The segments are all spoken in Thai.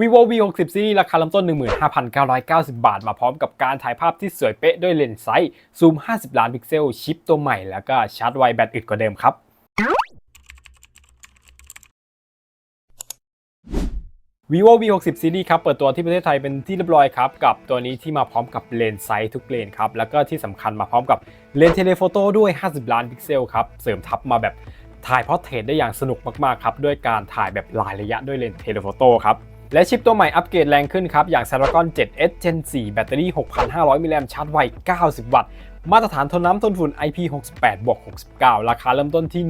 vivo v 6 0 series ราคาเริ่มต้น 15,990 บาท มาพร้อมกับการถ่ายภาพที่สวยเป๊ะด้วยเลนส์ไซส์ซูม 50 ล้านพิกเซล ชิปตัวใหม่ แล้วก็ชาร์จไวแบตอึดกว่าเดิมครับ vivo v 6 0 series ครับ เปิดตัวที่ประเทศไทยเป็นที่เรียบร้อยครับ กับตัวนี้ที่มาพร้อมกับเลนส์ไซส์ทุกเลนครับ แล้วก็ที่สำคัญมาพร้อมกับเลนส์เทเลโฟโต้ด้วย 50 ล้านพิกเซลครับ เสริมทับมาแบบถ่ายพอร์เทรตได้อย่างสนุกมาก ๆ ครับ ด้วยการถ่ายแบบหลายระยะด้วยเลนส์เทเลโฟโต้ครับ และชิปตัวใหม่อัปเกรดแรงขึ้นครับ อย่าง Snapdragon 7S Gen 4 แบตเตอรี่ 6,500 มิลลิแอมชาร์จไว 90 วัตต์ มาตรฐานทนน้ำทนฝุ่น IP68 บวก69 ราคาเริ่มต้นที่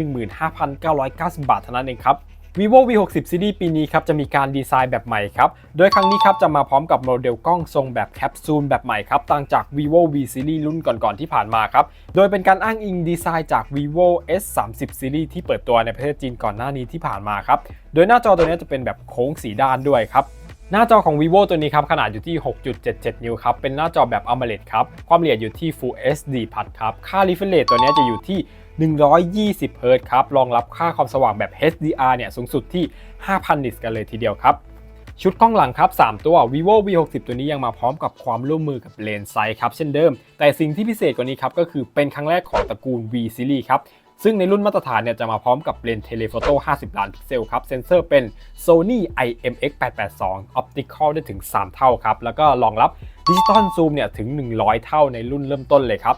15,990 บาทเท่านั้นเองครับ vivo v 6 0 series ปีนี้ครับจะมีการดีไซน์แบบใหม่ครับ โดยครั้งนี้ครับจะมาพร้อมกับโมเดลกล้องทรงแบบแคปซูลแบบใหม่ครับต่างจาก vivo v series รุ่นก่อนๆที่ผ่านมาครับ โดยเป็นการอ้างอิงดีไซน์จาก vivo s 3 0 series ที่เปิดตัวในประเทศจีนก่อนหน้านี้ที่ผ่านมาครับ โดยหน้าจอตัวนี้จะเป็นแบบโค้งสีด้านด้วยครับ หน้าจอของ vivo ตัวนี้ครับขนาดอยู่ที่ 6.77 นิ้วครับ เป็นหน้าจอแบบ AMOLED ครับ ความละเอียดอยู่ที่ Full HD พัดครับ ค่า refresh rate ตัวนี้จะอยู่ที่ 120 Hz ครับ รองรับค่าความสว่างแบบ HDR เนี่ยสูงสุดที่ 5,000 นิตกันเลยทีเดียวครับ ชุดกล้องหลังครับ 3 ตัว vivo v 6 0ตัวนี้ยังมาพร้อมกับความร่วมมือกับเลนส์ไซส์ครับเช่นเดิม แต่สิ่งที่พิเศษกว่านี้ครับก็คือเป็นครั้งแรกของตระกูล V series ครับ ซึ่งในรุ่นมาตรฐานเนี่ยจะมาพร้อมกับเลนส์เทเลโฟโต้ 50 ล้านพิกเซลครับ เซนเซอร์เป็น Sony IMX882 Optical ได้ถึง 3 เท่าครับ แล้วก็รองรับดิจิตอลซูมเนี่ยถึง 100 เท่าในรุ่นเริ่มต้นเลยครับ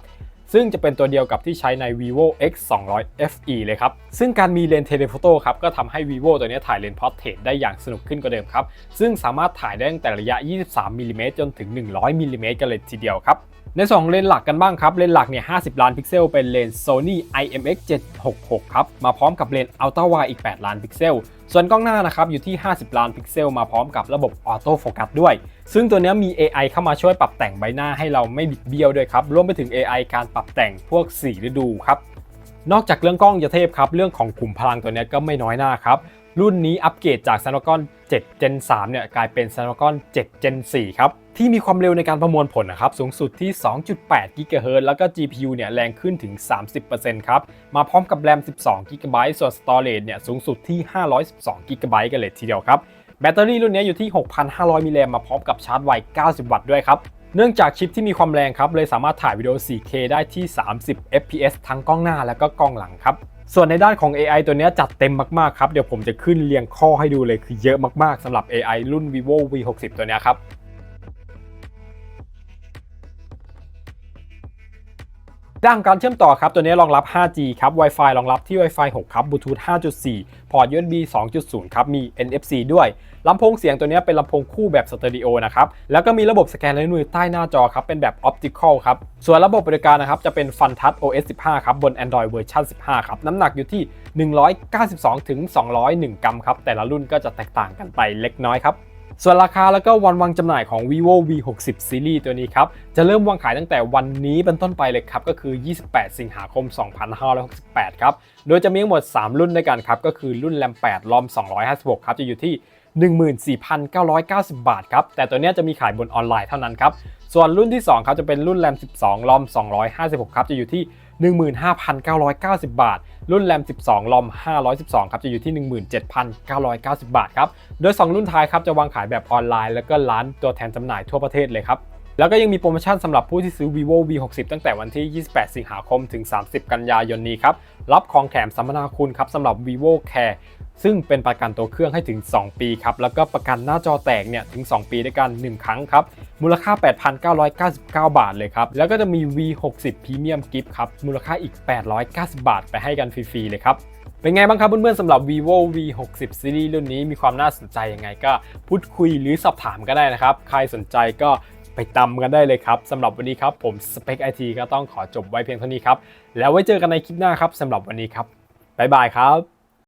ซึ่งจะเป็นตัวเดียวกับที่ใช้ใน vivo x 2 0 0 fe เลยครับ ซึ่งการมีเลนส์เทเลโฟโต้ครับก็ทำให้ vivo ตัวนี้ถ่ายเลนส์พอร์เทรตได้อย่างสนุกขึ้นกว่าเดิมครับ ซึ่งสามารถถ่ายได้ตั้งแต่ระยะ 23มิลลิเมตรจนถึง 100มิลลิเมตรกันเลยทีเดียวครับในสองเลนส์หลักกันบ้างครับ เลนส์หลักเนี่ย 50 ล้านพิกเซล เป็นเลนส์ Sony IMX 766 ครับ มาพร้อมกับเลนส์ Ultra Wide อีก 8 ล้านพิกเซล ส่วนกล้องหน้านะครับอยู่ที่ 50 ล้านพิกเซลมาพร้อมกับระบบออโต้โฟกัสด้วย ซึ่งตัวนี้มี AI เข้ามาช่วยปรับแต่งใบหน้าให้เราไม่บิดเบี้ยวด้วยครับ รวมไปถึง AI การปรับแต่งพวกสีฤดูครับ นอกจากเรื่องกล้องจะเทพครับ เรื่องของขุมพลังตัวนี้ก็ไม่น้อยหน้าครับ รุ่นนี้อัปเกรดจาก Snapdragon 7 Gen 3 เนี่ยกลายเป็น Snapdragon 7 Gen 4 ครับ ที่มีความเร็วในการประมวลผลนะครับ สูงสุดที่ 2.8 GHz แล้วก็ GPU เนี่ยแรงขึ้นถึง 30%ครับ มาพร้อมกับ RAM 12 GB ส่วน Storage เนี่ยสูงสุดที่ 512 GB กันเลยทีเดียวครับ แบตเตอรี่รุ่นนี้อยู่ที่ 6,500 มิลลิแอมมาพร้อมกับชาร์จไว 90 วัตต์ด้วยครับเนื่องจากชิปที่มีความแรงครับ เลยสามารถถ่ายวิดีโอ 4K ได้ที่ 30 fps ทั้งกล้องหน้าและก็กล้องหลังครับ ส่วนในด้านของ AI ตัวนี้จัดเต็มมากๆครับ เดี๋ยวผมจะขึ้นเรียงข้อให้ดูเลยคือเยอะมากๆสำหรับ AI รุ่น vivo v 6 0ตัวนี้ครับ ด้านการเชื่อมต่อครับ ตัวนี้รองรับ 5G ครับ Wi-Fi รองรับที่ Wi-Fi 6 ครับ Bluetooth 5.4 พอร์ต USB 2.0 ครับ มี NFC ด้วย ลำโพงเสียงตัวนี้เป็นลำโพงคู่แบบสเตอริโอนะครับ แล้วก็มีระบบสแกนลายนิ้วมือใต้หน้าจอครับ เป็นแบบ Optical ครับ ส่วนระบบบริการนะครับ จะเป็น Fun Touch OS 15 ครับ บน Android เวอร์ชัน15 ครับ น้ำหนักอยู่ที่ 192ถึง201 กรัมครับ แต่ละรุ่นก็จะแตกต่างกันไปเล็กน้อยครับ ส่วนราคาแล้วก็วันวางจำหน่ายของ vivo v 6 0 series ตัวนี้ครับ จะเริ่มวางขายตั้งแต่วันนี้เป็นต้นไปเลยครับ ก็คือ 28 สิงหาคม 2568 ครับ โดยจะมีทั้งหมด 3 รุ่นด้วยกันครับ ก็คือรุ่น RAM 8 ROM 256 ครับ จะอยู่ที่ 14,990 บาทครับ แต่ตัวเนี้ยจะมีขายบนออนไลน์เท่านั้นครับ ส่วนรุ่นที่2ครับจะเป็นรุ่น RAM 12 ROM 256 ครับ จะอยู่ที่ 15,990 บาท รุ่น RAM 12 ROM 512 ครับ จะอยู่ที่ 17,990 บาทครับ โดย 2 รุ่นท้ายครับจะวางขายแบบออนไลน์ แล้วก็ร้านตัวแทนจำหน่ายทั่วประเทศเลยครับแล้วก็ยังมีโปรโมชั่นสำหรับผู้ที่ซื้อ vivo v 6 0ตั้งแต่วันที่ 28 สิงหาคม ถึง 30 กันยายนนี้ครับ รับของแถมสัมมนาคุณครับสำหรับ vivo care ซึ่งเป็นประกันตัวเครื่องให้ถึง 2 ปีครับ แล้วก็ประกันหน้าจอแตกเนี่ยถึง 2 ปีด้วยกัน 1 ครั้งครับ มูลค่า 8,999 บาทเลยครับ แล้วก็จะมี V60 Premium Gift ครับ มูลค่าอีก 890 บาท ไปให้กันฟรีๆเลยครับ เป็นไงบ้างครับเพื่อนๆสำหรับ vivo v 6 0 series รุ่นนี้มีความน่าสนใจยังไงก็พูดคุยหรือสอบถามก็ได้นะครับ ใครสนใจก็ไปตำกันได้เลยครับสำหรับวันนี้ครับผมสเปคไอทีก็ต้องขอจบไว้เพียงเท่านี้ครับ แล้วไว้เจอกันในคลิปหน้าครับสำหรับวันนี้ครับบ๊ายบายครับ